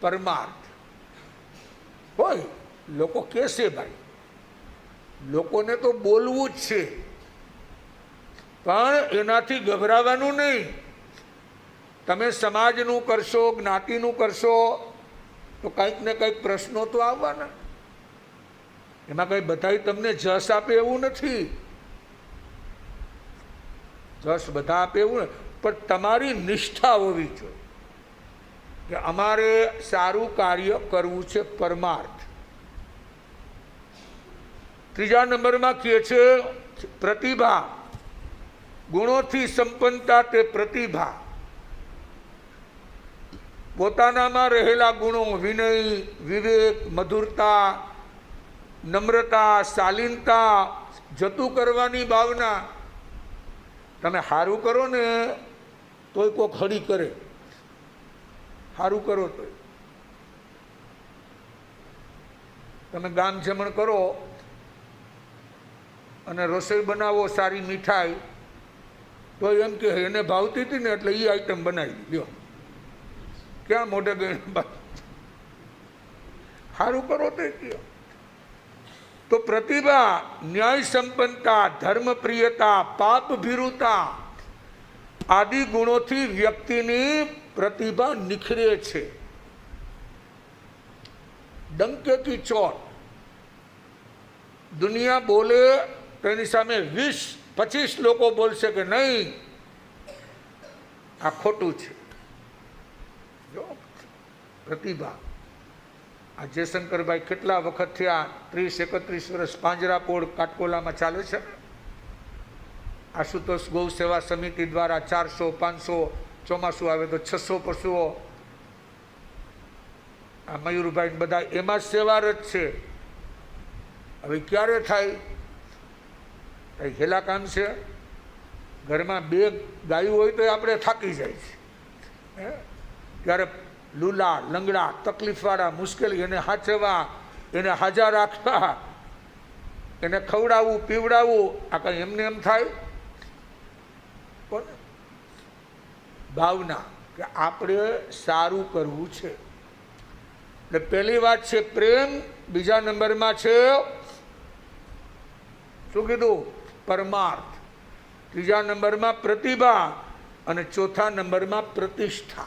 પરમાર્થ. હોય, લોકો કહેશે ભાઈ, લોકોને તો બોલવું જ છે, પણ એનાથી ગભરાવાનું નહીં. તમે સમાજનું કરશો, જ્ઞાતિનું કરશો, તો કંઈક ને કંઈક પ્રશ્નો તો આવવાના. એમાં કંઈ બધાય તમને જસ આપે એવું નથી. જસ બધા આપે એવું પણ તમારી નિષ્ઠા હોવી જોઈએ. કે અમારે સારું કાર્ય કરવું છે પરમાર્થ. ત્રીજા નંબરમાં કહે છે, પ્રતિભા. ગુણોથી સંપન્નતા તે પ્રતિભા. પોતાનામાં રહેલા ગુણો, વિનય, વિવેક, મધુરતા, નમ્રતા, શાલીનતા, જતું કરવાની ભાવના. તમે સારું કરો ને, તોય કોઈક હળી કરે. સારું કરો તો તમે ગામ જમણ કરો અને રસોઈ બનાવો સારી મીઠાઈ, તો એમ કે એને ભાવતી હતી ને એટલે એ આઈટમ બનાવી લ્યો. ક્યાં મોઢે ગઈ સારું કરો તો કયો. તો પ્રતિભા ન્યાય સંપન્નતા ધર્મપ્રિયતા, પાપ ભીરુતા, આદિ ગુણોથી વ્યક્તિની પ્રતિભા નિખરે છે. ડંકે કી ચોટ. દુનિયા બોલે તેની સામે વીસ, પચીસ લોકો બોલશે કે નહીં. આ ખોટું છે. જો, પ્રતિભા. આ જયશંકરભાઈ કેટલા વખત થયા? ત્રીસ, એકત્રીસ વર્ષ પાંજરાપોળ કાટકોલામાં ચાલે છે? આશુતોષ ગૌ સેવા સમિતિ દ્વારા ચારસો, પાંચસો ચોમાસું આવે તો છસો પશુઓ આ મયુરભાઈ બધા એમાં જ સેવા જ છે. હવે ક્યારે થાય? કંઈ હેલા કામ છે. ઘરમાં બે ગાયું હોય તો આપણે થાકી જાય છે. ત્યારે લૂલા, લંગડા, તકલીફવાળા, મુશ્કેલી, એને હાચવા, એને હાજર રાખવા, એને ખવડાવવું, પીવડાવવું, આ કંઈ એમને એમ થાય? પણ ભાવના કે આપણે સારું કરવું છે. એટલે પહેલી વાત છે પ્રેમ, બીજા નંબરમાં છે શું કીધું? પરમાર્થ. ત્રીજા નંબરમાં પ્રતિભા અને ચોથા નંબરમાં પ્રતિષ્ઠા.